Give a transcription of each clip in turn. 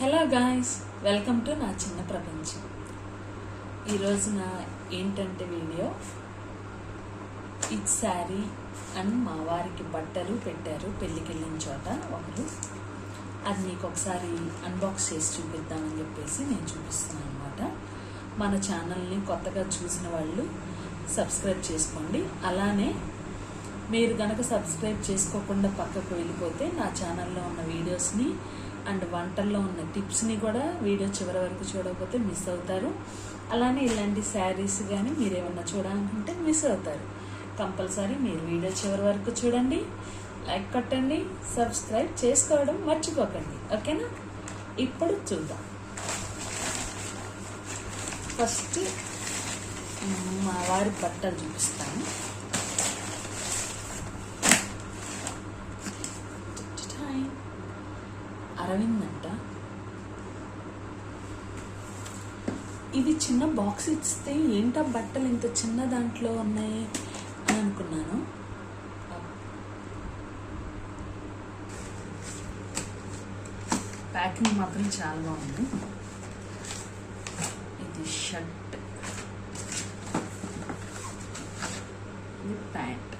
Hello guys welcome to నా చిన్న ప్రపంచం. ఈరోజు నా ఏంటంటే వీడియో? ఈ శారీ అండ్ మా వారికి బట్టలు పెట్టారు పెళ్ళికి వెళ్ళిన చోట ఒకరు. అది మీకు ఒకసారి అన్బాక్స్ చేసి చూపిద్దామని చెప్పేసి నేను చూపిస్తున్నాను అనమాట మన ఛానల్ని కొత్తగా చూసిన వాళ్ళు సబ్స్క్రైబ్ చేసుకోండి. అలానే మీరు కనుక సబ్స్క్రైబ్ చేసుకోకుండా పక్కకు వెళ్ళిపోతే నా ఛానల్లో ఉన్న వీడియోస్ని అండ్ వంటల్లో ఉన్న టిప్స్ని కూడా వీడియో చివరి వరకు చూడకపోతే మిస్ అవుతారు. అలానే ఇలాంటి శారీస్ కానీ మీరు ఏమన్నా చూడాలనుకుంటే మిస్ అవుతారు. కంపల్సరీ మీరు వీడియో చివరి వరకు చూడండి లైక్ కొట్టండి సబ్స్క్రైబ్ చేసుకోవడం మర్చిపోకండి. ఓకేనా? ఇప్పుడు చూద్దాం. ఫస్ట్ మా వారి బట్టలు చూపిస్తాను. అరవింద్ అంట ఇది చిన్న బాక్స్ ఇస్తే ఏంటా బట్టలు ఇంత చిన్న దాంట్లో ఉన్నాయి అని అనుకున్నాను. ప్యాకింగ్ మాత్రం చాలా బాగుంది. ఇది షర్ట్. ఇది ప్యాంట్.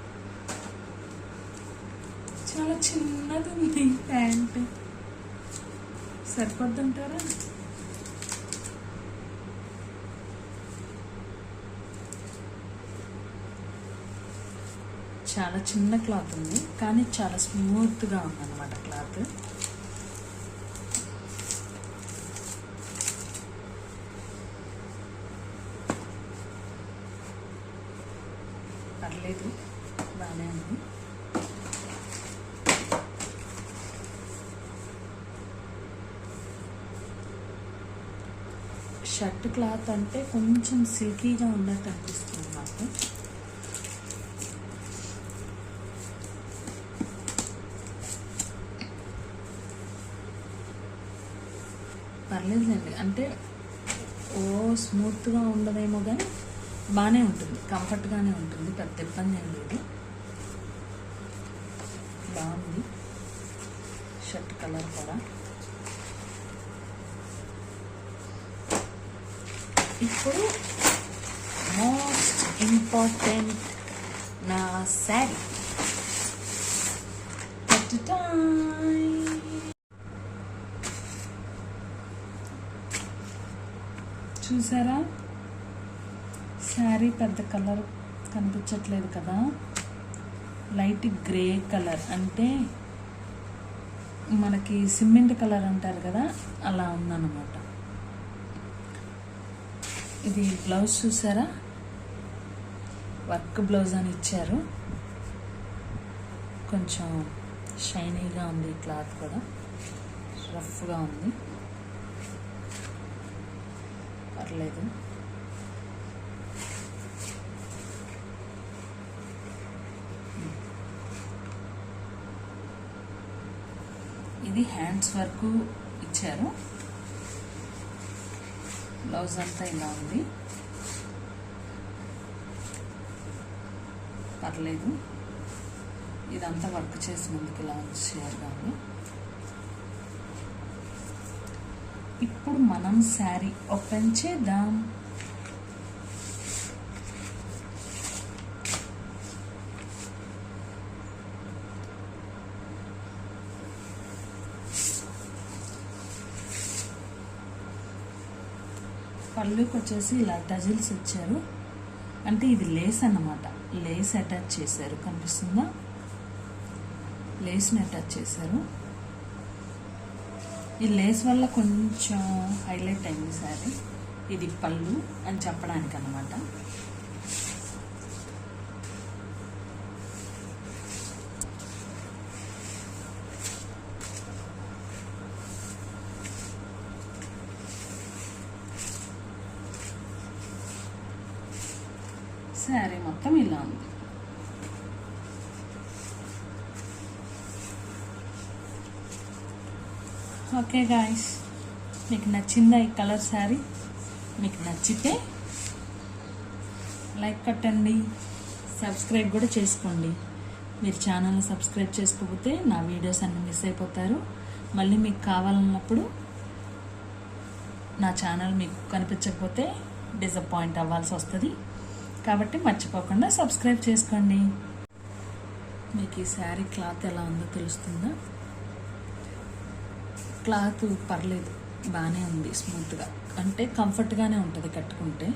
చాలా చిన్నది ఉంది ప్యాంట్. సరిపోద్దంటారా? చాలా చిన్న క్లాత్ ఉంది కానీ చాలా స్మూత్గా ఉందన్నమాట క్లాత్. పర్లేదు బాగానే ఉంది. షర్ట్ క్లాత్ అంటే కొంచెం సిల్కీగా ఉన్నట్టు అనిపిస్తుంది నాకు. పర్లేదులేండి. అంటే ఓ స్మూత్గా ఉండదేమో కానీ బాగానే ఉంటుంది. కంఫర్ట్గానే ఉంటుంది. పెద్ద ఇబ్బంది ఏం లేదు. బాగుంది. షర్ట్ కలర్ కూడా. ఇప్పుడు మోస్ట్ ఇంపార్టెంట్ నా శారీ చూసారా? శారీ పెద్ద కలర్ కనిపించట్లేదు కదా? లైట్ గ్రే కలర్ అంటే మనకి సిమెంట్ కలర్ అంటారు కదా అలా ఉందన్నమాట. ఇది బ్లౌజ్ చూసారా? వర్క్ బ్లౌజ్ అని ఇచ్చారు. కొంచెం షైనీగా ఉంది క్లాత్ కూడా. రఫ్గా ఉంది. పర్లేదు. ఇది హ్యాండ్స్ వర్క్ ఇచ్చారు. బ్లౌజ్ అంతా ఇలా ఉంది. పర్లేదు. ఇదంతా వర్క్ చేసినందుకు ఇలా వచ్చారు కానీ ఇప్పుడు మనం శారీ ఓపెన్ చేద్దాం. పళ్ళుకి వచ్చేసి ఇలా టజిల్స్ ఇచ్చారు. అంటే ఇది లేస్ అన్నమాట. లేస్ అటాచ్ చేశారు. కనిపిస్తుందా? లేస్ని అటాచ్ చేశారు. ఈ లేస్ వల్ల కొంచెం హైలైట్ అయింది సారీ. ఇది పళ్ళు అని చెప్పడానికి అనమాట శారీ మొత్తం ఇలా ఉంది. ఓకే గాయస్ మీకు నచ్చిందా ఈ కలర్ శారీ? మీకు నచ్చితే లైక్ కట్టండి సబ్స్క్రైబ్ కూడా చేసుకోండి. మీరు ఛానల్ని సబ్స్క్రైబ్ చేసుకోకపోతే నా వీడియోస్ అన్నీ మిస్ అయిపోతారు. మళ్ళీ మీకు కావాలన్నప్పుడు నా ఛానల్ మీకు కనిపించకపోతే డిసప్పాయింట్ అవ్వాల్సి వస్తుంది. కాబట్టి మర్చిపోకుండా సబ్స్క్రైబ్ చేసుకోండి. మీకు ఈ శారీ క్లాత్ ఎలా ఉందో తెలుస్తుందా? క్లాత్ పర్లేదు బాగానే ఉంది స్మూత్గా. అంటే కంఫర్ట్గానే ఉంటుంది కట్టుకుంటే.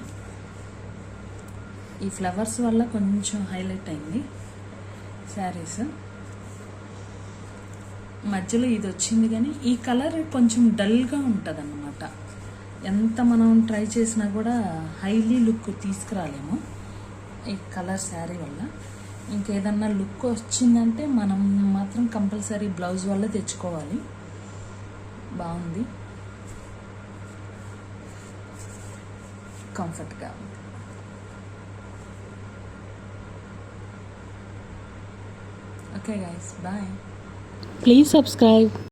ఈ ఫ్లవర్స్ వల్ల కొంచెం హైలైట్ అయింది శారీస్. మధ్యలో ఇది వచ్చింది కానీ ఈ కలర్ కొంచెం డల్గా ఉంటుంది అన్నమాట ఎంత మనం ట్రై చేసినా కూడా హైలీ లుక్ తీసుకురాలేము. ఈ కలర్ శారీ వల్ల. ఇంకేదన్నా లుక్ వచ్చిందంటే మనం మాత్రం కంపల్సరీ బ్లౌజ్ వల్ల తెచ్చుకోవాలి. బాగుంది. కంఫర్ట్గా ఉంది. Okay guys bye please subscribe